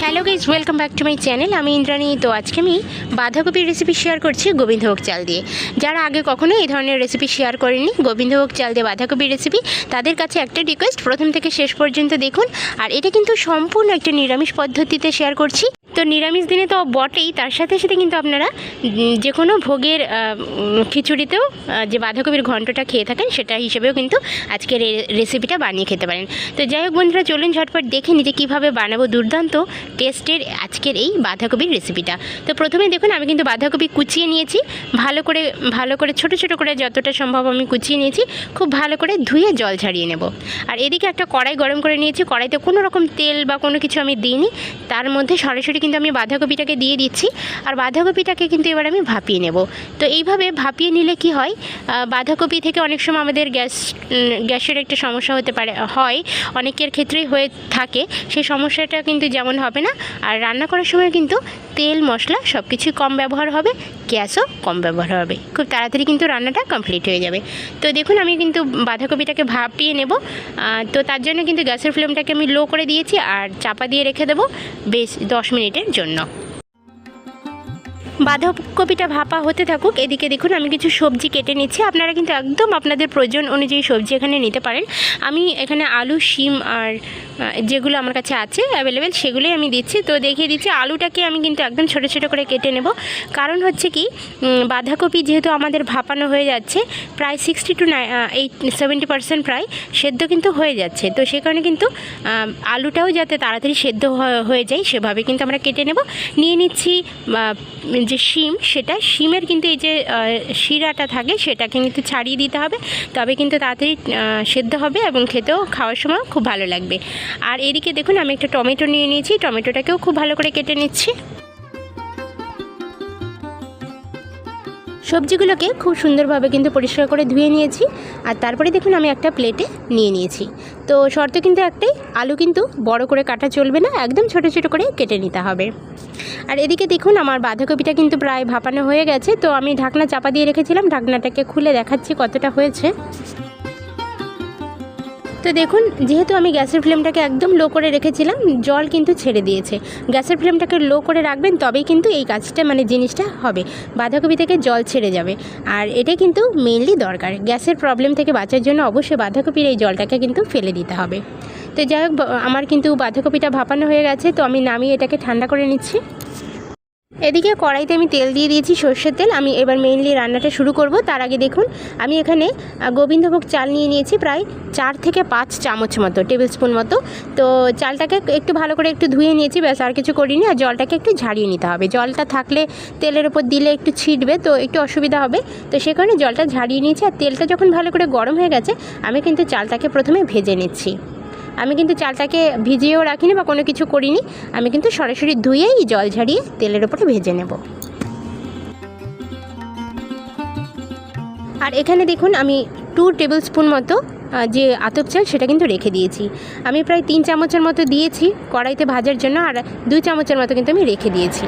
Hello guys welcome back to my channel আমি ইন্দ্রাণী। তো আজকে আমি বাঁধাকপির রেসিপি শেয়ার করছি গোবিন্দভোগ চাল দিয়ে। যারা আগে কখনো এই ধরনের রেসিপি শেয়ার করেনি গোবিন্দভোগ চাল দিয়ে বাঁধাকপির রেসিপি তাদের কাছে একটা রিকোয়েস্ট প্রথম থেকে শেষ পর্যন্ত দেখুন। আর এটা কিন্তু সম্পূর্ণ একটা নিরামিষ পদ্ধতিতে শেয়ার করছি। তো নিরামিষ দিনে তো বটেই, তার সাথে সাথে কিন্তু আপনারা যে কোনো ভোগের খিচুড়িতেও যে বাঁধাকপির ঘন্টটা খেয়ে থাকেন, সেটা হিসেবেও কিন্তু আজকের রেসিপিটা বানিয়ে খেতে পারেন। তো যাই হোক বন্ধুরা, চলুন ঝটপট দেখে নিই যে কীভাবে বানাবো দুর্দান্ত টেস্টের আজকের এই বাঁধাকপির রেসিপিটা তো প্রথমে দেখুন, আমি কিন্তু বাঁধাকপি কুচিয়ে নিয়েছি। ভালো করে ভালো করে, ছোট ছোট করে যতটা সম্ভব আমি কুচিয়ে নিয়েছি, খুব ভালো করে ধুয়ে জল ছাড়িয়ে নেব। আর এদিকে একটা কড়াই গরম করে নিয়েছি। কড়াইতে কোনো রকম তেল বা কোনো কিছু আমি দিইনি। তার মধ্যে সরাসরি কিন্তু আমি বাঁধাকপিটাকে দিয়ে দিচ্ছি, আর বাঁধাকপিটাকে কিন্তু এবার আমি ভাপিয়ে নেব। তো এইভাবে ভাপিয়ে নিলে কি হয়? বাঁধাকপি থেকে অনেক সময় আমাদের গ্যাস গ্যাসের একটা সমস্যা হতে পারে, হয়। অনেকের ক্ষেত্রেই হয়ে থাকে। সেই সমস্যাটা কিন্তু যেমন হবে না, আর রান্না করার সময় কিন্তু তেল, মশলা সব কিছুই কম ব্যবহার হবে, গ্যাসও কম ব্যবহার হবে। খুব তাড়াতাড়ি কিন্তু রান্নাটা কমপ্লিট হয়ে যাবে। তো দেখুন, আমি কিন্তু বাঁধাকপিটাকে ভাপিয়ে নেব। তো তার জন্য কিন্তু গ্যাসের ফ্লেমটাকে আমি লো করে দিয়েছি, আর চাপা দিয়ে রেখে দেবো। বেশ দশ মিনিটের জন্য। বাঁধাকপিটা ভাপা হতে থাকুক, এদিকে দেখুন আমি কিছু সবজি কেটে নিচ্ছি। আপনারা কিন্তু একদম আপনাদের প্রয়োজন অনুযায়ী সবজি এখানে নিতে পারেন। আমি এখানে আলু, শিম আর যেগুলো আমার কাছে আছে অ্যাভেলেবেল সেগুলোই আমি দিচ্ছি। তো দেখিয়ে দিচ্ছি, আলুটাকে আমি কিন্তু একদম ছোটো ছোটো করে কেটে নেব। কারণ হচ্ছে কি বাঁধাকপি যেহেতু আমাদের ভাপানো হয়ে যাচ্ছে, প্রায় sixty to eight seventy percent প্রায় সেদ্ধ কিন্তু হয়ে যাচ্ছে। তো সে কারণে কিন্তু আলুটাও যাতে তাড়াতাড়ি সেদ্ধ হয়ে যায়, সেভাবে কিন্তু আমরা কেটে নেব। নিয়ে নিচ্ছি যে শিম, সেটা শিমের কিন্তু এই যে শিরাটা থাকে, সেটাকে কিন্তু ছাড়িয়ে দিতে হবে। তবে কিন্তু তাড়াতাড়ি সেদ্ধ হবে এবং খেতেও খাওয়ার সময় খুব ভালো লাগবে। আর এদিকে দেখুন, আমি একটা টমেটো নিয়ে নিয়েছি। টমেটোটাকেও খুব ভালো করে কেটে নিচ্ছি। সবজিগুলোকে খুব সুন্দরভাবে কিন্তু পরিষ্কার করে ধুয়ে নিয়েছি। আর তারপরে দেখুন আমি একটা প্লেটে নিয়ে নিয়েছি। তো শর্ত কিন্তু একটাই, আলু কিন্তু বড় করে কাটা চলবে না, একদম ছোট ছোট করে কেটে নিতে হবে। আর এদিকে দেখুন আমার বাঁধাকপিটা কিন্তু প্রায় ভাপানো হয়ে গেছে। তো আমি ঢাকনা চাপা দিয়ে রেখেছিলাম, ঢাকনাটাকে খুলে দেখাচ্ছি কতটা হয়েছে। তো দেখুন, যেহেতু আমি গ্যাসের ফ্লেমটাকে একদম লো করে রেখেছিলাম, জল কিন্তু ছেড়ে দিয়েছে। গ্যাসের ফ্লেমটাকে লো করে রাখবেন, তবেই কিন্তু এই কাজটা মানে জিনিসটা হবে। বাঁধাকপি থেকে জল ছেড়ে যাবে। আর এটা কিন্তু মেনলি দরকার। গ্যাসের প্রবলেম থেকে বাঁচার জন্য অবশ্যই বাঁধাকপির এই জলটাকে কিন্তু ফেলে দিতে হবে। তো যাই হোক, আমার কিন্তু বাঁধাকপিটা ভাপানো হয়ে গেছে, তো আমি নামিয়ে এটাকে ঠান্ডা করে নিচ্ছি। এদিকে কড়াইতে আমি তেল দিয়ে দিয়েছি সর্ষের তেল। আমি এবার মেইনলি রান্নাটা শুরু করব। তার আগে দেখুন, আমি এখানে গোবিন্দভোগ চাল নিয়ে নিয়েছি প্রায় চার থেকে পাঁচ চামচ মতো টেবিল স্পুন মতো। তো চালটাকে একটু ভালো করে একটু ধুয়ে নিয়েছি, ব্যাস আর কিছু করিনি। আর জলটাকে একটু ঝাড়িয়ে নিতে হবে। জলটা থাকলে তেলের উপর দিলে একটু ছিটবে, তো একটু অসুবিধা হবে। তো সে কারণে জলটা ঝাড়িয়ে নিয়েছি। আর তেলটা যখন ভালো করে গরম হয়ে গেছে, আমি কিন্তু চালটাকে প্রথমে ভেজে নিচ্ছি। আমি কিন্তু চালটাকে ভিজিয়েও রাখিনি বা কোনো কিছু করিনি। আমি কিন্তু সরাসরি ধুয়েই জল ঝাড়িয়ে তেলের ওপরে ভেজে নেব। আর এখানে দেখুন, আমি টু টেবিল স্পুন মতো যে আতপ চাল সেটা কিন্তু রেখে দিয়েছি। আমি প্রায় তিন চামচের মতো দিয়েছি কড়াইতে ভাজার জন্য, আর দুই চামচের মতো কিন্তু আমি রেখে দিয়েছি।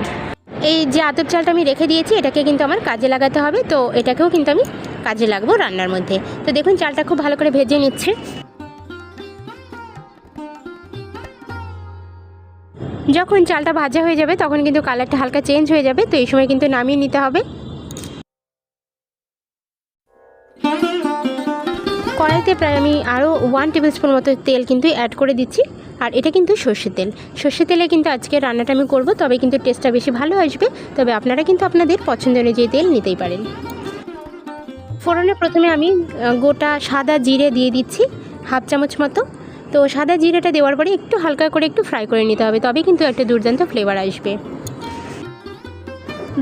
এই যে আতপ চালটা আমি রেখে দিয়েছি, এটাকে কিন্তু আমার কাজে লাগাতে হবে। তো এটাকেও কিন্তু আমি কাজে লাগবো রান্নার মধ্যে। তো দেখুন, চালটা খুব ভালো করে ভেজে নিচ্ছে। যখন চালটা ভাজা হয়ে যাবে, তখন কিন্তু কালারটা হালকা চেঞ্জ হয়ে যাবে, তো এই সময় কিন্তু নামিয়ে নিতে হবে। কড়াইতে প্রায় আমি আরও ওয়ান টেবিল স্পুন মতো তেল কিন্তু অ্যাড করে দিচ্ছি, আর এটা কিন্তু সর্ষের তেল। সর্ষের তেলে কিন্তু আজকে রান্নাটা আমি করব, তবে কিন্তু টেস্টটা বেশি ভালো আসবে, তবে আপনারা কিন্তু আপনাদের পছন্দ অনুযায়ী তেল নিতেই পারেন। ফোড়নে প্রথমে আমি গোটা সাদা জিরে দিয়ে দিচ্ছি, হাফ চামচ মতো। তো সাদা জিরাটা দেওয়ার পরে একটু হালকা করে একটু ফ্রাই করে নিতে হবে তবে কিন্তু একটা দুর্দান্ত ফ্লেভার আসবে।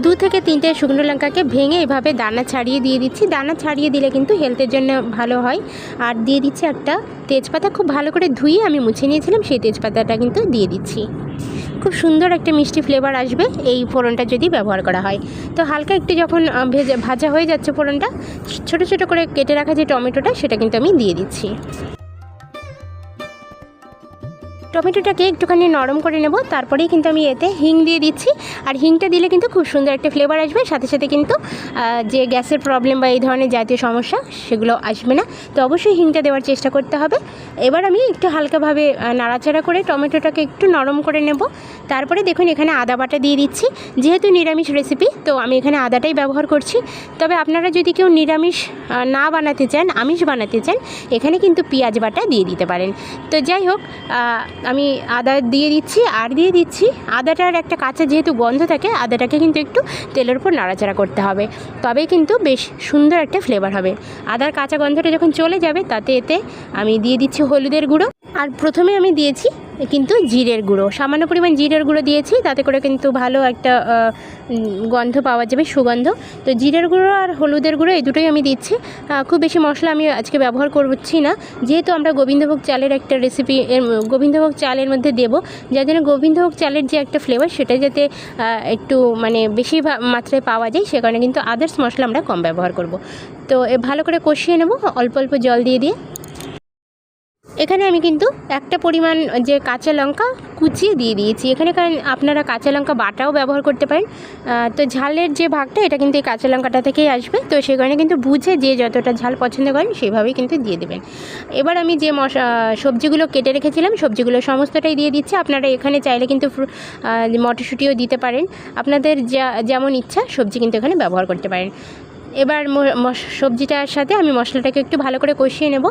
দু থেকে তিনটে শুকনো লঙ্কাকে ভেঙে এভাবে দানা ছাড়িয়ে দিয়ে দিচ্ছি। দানা ছাড়িয়ে দিলে কিন্তু হেলথের জন্য ভালো হয়। আর দিয়ে দিচ্ছি একটা তেজপাতা, খুব ভালো করে ধুয়ে আমি মুছে নিয়েছিলাম, সেই তেজপাতাটা কিন্তু দিয়ে দিচ্ছি। খুব সুন্দর একটা মিষ্টি ফ্লেভার আসবে এই ফোড়নটা যদি ব্যবহার করা হয়। তো হালকা একটু যখন ভেজে, ভাজা হয়ে যাচ্ছে ফোড়নটা, ছোট ছোট করে কেটে রাখা যে টমেটোটা, সেটা কিন্তু আমি দিয়ে দিচ্ছি। টমেটোটাকে একটুখানি নরম করে নেব, তারপরেই কিন্তু আমি এতে হিং দিয়ে দিচ্ছি। আর হিংটা দিলে কিন্তু খুব সুন্দর একটা ফ্লেভার আসবে, সাথে সাথে কিন্তু যে গ্যাসের প্রবলেম বা এই ধরনের জাতীয় সমস্যা, সেগুলো আসবে না। তো অবশ্যই হিংটা দেওয়ার চেষ্টা করতে হবে। এবার আমি একটু হালকাভাবে নাড়াচাড়া করে টমেটোটাকে একটু নরম করে নেব। তারপরে দেখুন, এখানে আদা বাটা দিয়ে দিচ্ছি। যেহেতু নিরামিষ রেসিপি তো আমি এখানে আদাটাই ব্যবহার করছি। তবে আপনারা যদি কেউ নিরামিষ না বানাতে চান, আমিষ বানাতে চান, এখানে কিন্তু পেঁয়াজ বাটা দিয়ে দিতে পারেন। তো যাই হোক আমি আদা দিয়ে দিচ্ছি, আর দিয়ে দিচ্ছি। আদাটার একটা কাঁচা যেহেতু গন্ধ থাকে, আদাটাকে কিন্তু একটু তেলের উপর নাড়াচাড়া করতে হবে। তবেই কিন্তু বেশ সুন্দর একটা ফ্লেভার হবে। আদার কাঁচা গন্ধটা যখন চলে যাবে, তাতে এতে আমি দিয়ে দিচ্ছি হলুদের গুঁড়ো। আর প্রথমে আমি দিয়েছি কিন্তু জিরের গুঁড়ো, সামান্য পরিমাণ জিরের গুঁড়ো দিয়েছি, তাতে করে কিন্তু ভালো একটা গন্ধ পাওয়া যাবে, সুগন্ধ। তো জিরের গুঁড়ো আর হলুদের গুঁড়ো এই দুটোই আমি দিচ্ছি। খুব বেশি মশলা আমি আজকে ব্যবহার করছি না। যেহেতু আমরা গোবিন্দভোগ চালের একটা রেসিপি এর, গোবিন্দভোগ চালের মধ্যে দেব, যার জন্য গোবিন্দভোগ চালের যে একটা ফ্লেভার সেটা যাতে একটু মানে বেশি মাত্রায় পাওয়া যায়, সে কারণে কিন্তু আদার্স মশলা আমরা কম ব্যবহার করব। তো ভালো করে কষিয়ে নেব, অল্প অল্প জল দিয়ে দিয়ে। এখানে আমি কিন্তু একটা পরিমাণ যে কাঁচা লঙ্কা কুচিয়ে দিয়ে দিয়েছি। এখানে কারণ আপনারা কাঁচা লঙ্কা বাটাও ব্যবহার করতে পারেন। তো ঝালের যে ভাগটা, এটা কিন্তু এই কাঁচা লঙ্কাটা থেকেই আসবে। তো সেই কারণে কিন্তু বুঝে যে যতটা ঝাল পছন্দ করেন, সেভাবেই কিন্তু দিয়ে দেবেন। এবার আমি যে মশা সবজিগুলো কেটে রেখেছিলাম, সবজিগুলো সমস্তটাই দিয়ে দিচ্ছি। আপনারা এখানে চাইলে কিন্তু মটরশুঁটিও দিতে পারেন। আপনাদের যা, যেমন ইচ্ছা, সবজি কিন্তু এখানে ব্যবহার করতে পারেন। এবার সবজিটার সাথে আমি মশলাটাকে একটু ভালো করে কষিয়ে নেব।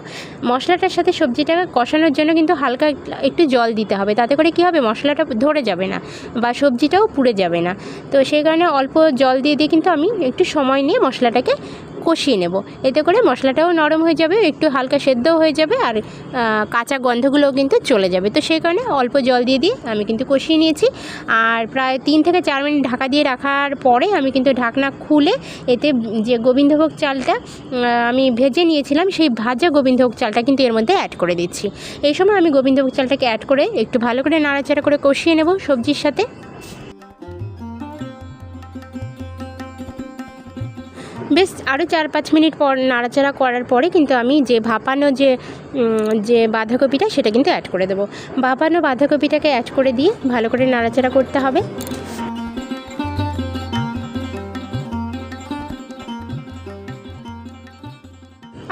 মশলাটার সাথে সবজিটাকে কষানোর জন্য কিন্তু হালকা একটু জল দিতে হবে। তাতে করে কি হবে? মশলাটা ধরে যাবে না বা সবজিটাও পুড়ে যাবে না। তো সেই কারণে অল্প জল দিয়ে দিয়ে কিন্তু আমি একটু সময় নিয়ে মশলাটাকে কষিয়ে নেব। এতে করে মশলাটাও নরম হয়ে যাবে, একটু হালকা সেদ্ধও হয়ে যাবে আর কাঁচা গন্ধগুলোও কিন্তু চলে যাবে। তো সেই কারণে অল্প জল দিয়ে দিয়ে আমি কিন্তু কষিয়ে নিয়েছি। আর প্রায় তিন থেকে চার মিনিট ঢাকা দিয়ে রাখার পরে আমি কিন্তু ঢাকনা খুলে এতে যে গোবিন্দভোগ চালটা আমি ভেজে নিয়েছিলাম, সেই ভাজা গোবিন্দভোগ চালটা কিন্তু এর মধ্যে অ্যাড করে দিচ্ছি। এই সময় আমি গোবিন্দভোগ চালটাকে অ্যাড করে একটু ভালো করে নাড়াচাড়া করে কষিয়ে নেব সবজির সাথে। বেশ আরও চার পাঁচ মিনিট পর নাড়াচাড়া করার পরে কিন্তু আমি যে ভাপানো যে যে বাঁধাকপিটা সেটা কিন্তু অ্যাড করে দেবো। ভাপানো বাঁধাকপিটাকে অ্যাড করে দিয়ে ভালো করে নাড়াচাড়া করতে হবে।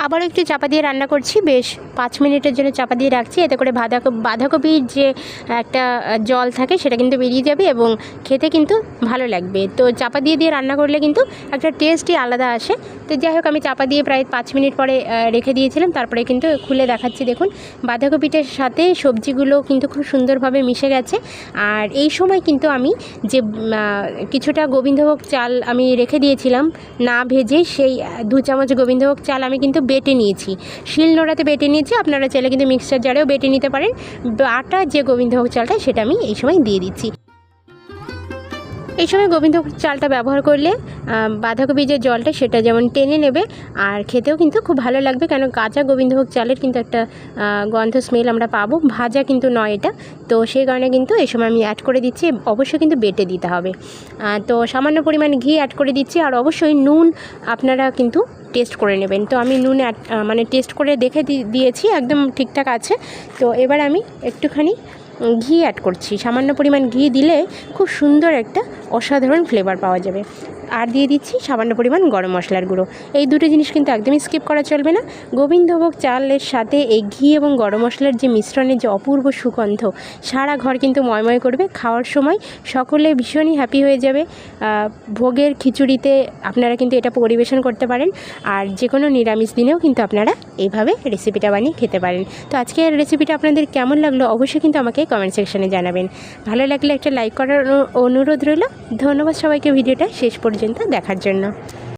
আবার একটু চাপা দিয়ে রান্না করছি, বেশ পাঁচ মিনিটের জন্য চাপা দিয়ে রাখছি। এতে করে বাঁধাকপি বাঁধাকপির যে একটা জল থাকে সেটা কিন্তু বেরিয়ে যাবে এবং খেতে কিন্তু ভালো লাগবে। তো চাপা দিয়ে দিয়ে রান্না করলে কিন্তু একটা টেস্টই আলাদা আসে। তো যাই হোক, আমি চাপা দিয়ে প্রায় পাঁচ মিনিট পরে রেখে দিয়েছিলাম। তারপরে কিন্তু খুলে দেখাচ্ছি, দেখুন। বাঁধাকপিটার সাথে সবজিগুলো কিন্তু খুব সুন্দরভাবে মিশে গেছে। আর এই সময় কিন্তু আমি যে কিছুটা গোবিন্দভোগ চাল আমি রেখে দিয়েছিলাম, না ভেজে সেই দু চামচ গোবিন্দভোগ চাল আমি কিন্তু বেটে নিয়েছি। শিল নোড়াতে বেটে নিয়েছি, আপনারা চাইলে কিন্তু মিক্সচার জারেও বেটে নিতে পারেন। বাটা যে গোবিন্দভোগ চালটা, সেটা আমি এই সময় দিয়ে দিচ্ছি। এই সময় গোবিন্দভোগ চালটা ব্যবহার করলে বাঁধাকপি যে জলটা সেটা যেমন টেনে নেবে, আর খেতেও কিন্তু খুব ভালো লাগবে, কেন কাঁচা গোবিন্দভোগ চালের কিন্তু একটা গন্ধ স্মেল আমরা পাবো, ভাজা কিন্তু নয় এটা। তো সেই কারণে কিন্তু এই সময় আমি অ্যাড করে দিচ্ছি, অবশ্যই কিন্তু বেটে দিতে হবে। তো সামান্য পরিমাণ ঘি অ্যাড করে দিচ্ছি, আর অবশ্যই নুন আপনারা কিন্তু টেস্ট করে নেবেন। তো আমি নুন মানে টেস্ট করে দেখে দিয়েছি, একদম ঠিকঠাক আছে। তো এবার আমি একটুখানি ঘি অ্যাড করছি। সামান্য পরিমাণ ঘি দিলে খুব সুন্দর একটা অসাধারণ ফ্লেভার পাওয়া যাবে। আর দিয়ে দিচ্ছি সামান্য পরিমাণ গরম মশলার গুঁড়ো। এই দুটো জিনিস কিন্তু একদমই স্কিপ করা চলবে না। গোবিন্দভোগ চালের সাথে এই ঘি এবং গরম মশলার যে মিশ্রণের যে অপূর্ব সুগন্ধ, সারা ঘর কিন্তু ময়ময় করবে। খাওয়ার সময় সকলে ভীষণই হ্যাপি হয়ে যাবে। ভোগের খিচুড়িতে আপনারা কিন্তু এটা পরিবেশন করতে পারেন। আর যে কোনো নিরামিষ দিনেও কিন্তু আপনারা এইভাবে রেসিপিটা বানিয়ে খেতে পারেন। তো আজকের রেসিপিটা আপনাদের কেমন লাগল অবশ্যই কিন্তু আমাকে কমেন্ট সেকশনে জানাবেন। ভালো লাগলে একটা লাইক করার অনুরোধ রইল। ধন্যবাদ সবাইকে, ভিডিওটা শেষ পর্যন্ত দেখার জন্য।